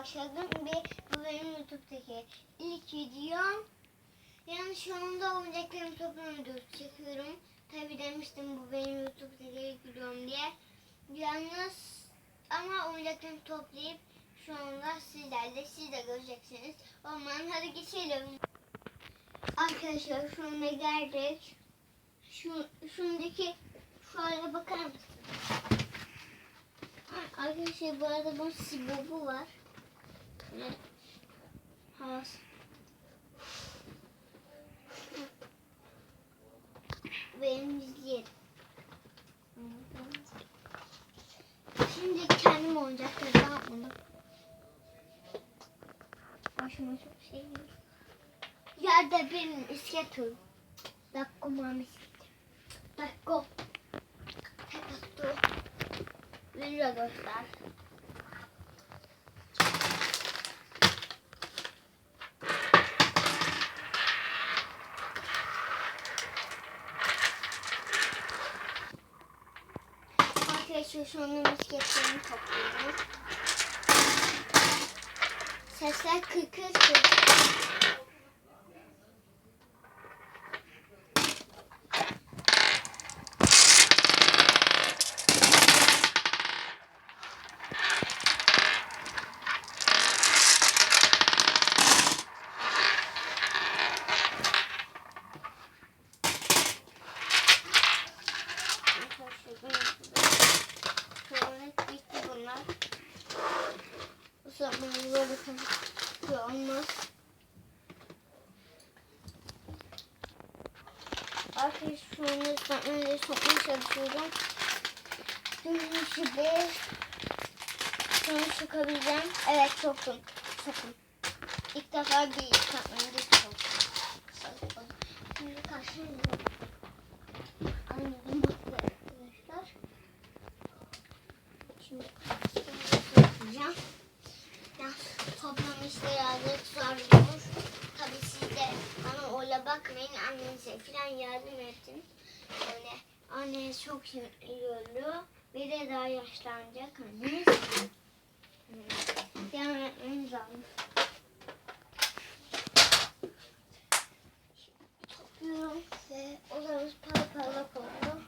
başladım ve bu benim YouTube'daki ilk videom. Yani şu anda oyuncaklarımı toplama videosu çekiyorum. Tabi demiştim bu benim YouTube'daki ilk videom diye. Yalnız ama oyuncaklarımı toplayıp şu anda sizlerle siz de göreceksiniz. O zaman hadi geçelim. Arkadaşlar şu anda geldik. Şu, şundaki şöyle bakar mısınız? Arkadaşlar bu arada bunun sibobu var. Böyle havası. Benim izleyelim. Şimdi kendim oyuncakları yapmadım. Başıma çok şey geliyor. Yerde benim isketim. Dakko mami isketim. Dakko. Dakko. Video göster. Arkadaşlar şu anda misketlerimi topluyorum. Sesler kıkır kıkır. Bitti bunlar. Bu zaman böyle kalıyor olmaz. Arkadaşlar şu anda ıslatmayı sokmaya çalışıyorum. Şimdi şunu sokabileceğim. Evet soktum. Soktum. İlk defa bir ıslatmayı soktum. Şimdi karşılayalım. Anladım arkadaşlar. Şimdi yapacağım. Ya toplam işte yazık sarılmış. Tabii siz de bana öyle bakmayın. Annenize falan yardım edin. Yani anneniz çok oluyor. Bir de daha yaşlanacak anneniz.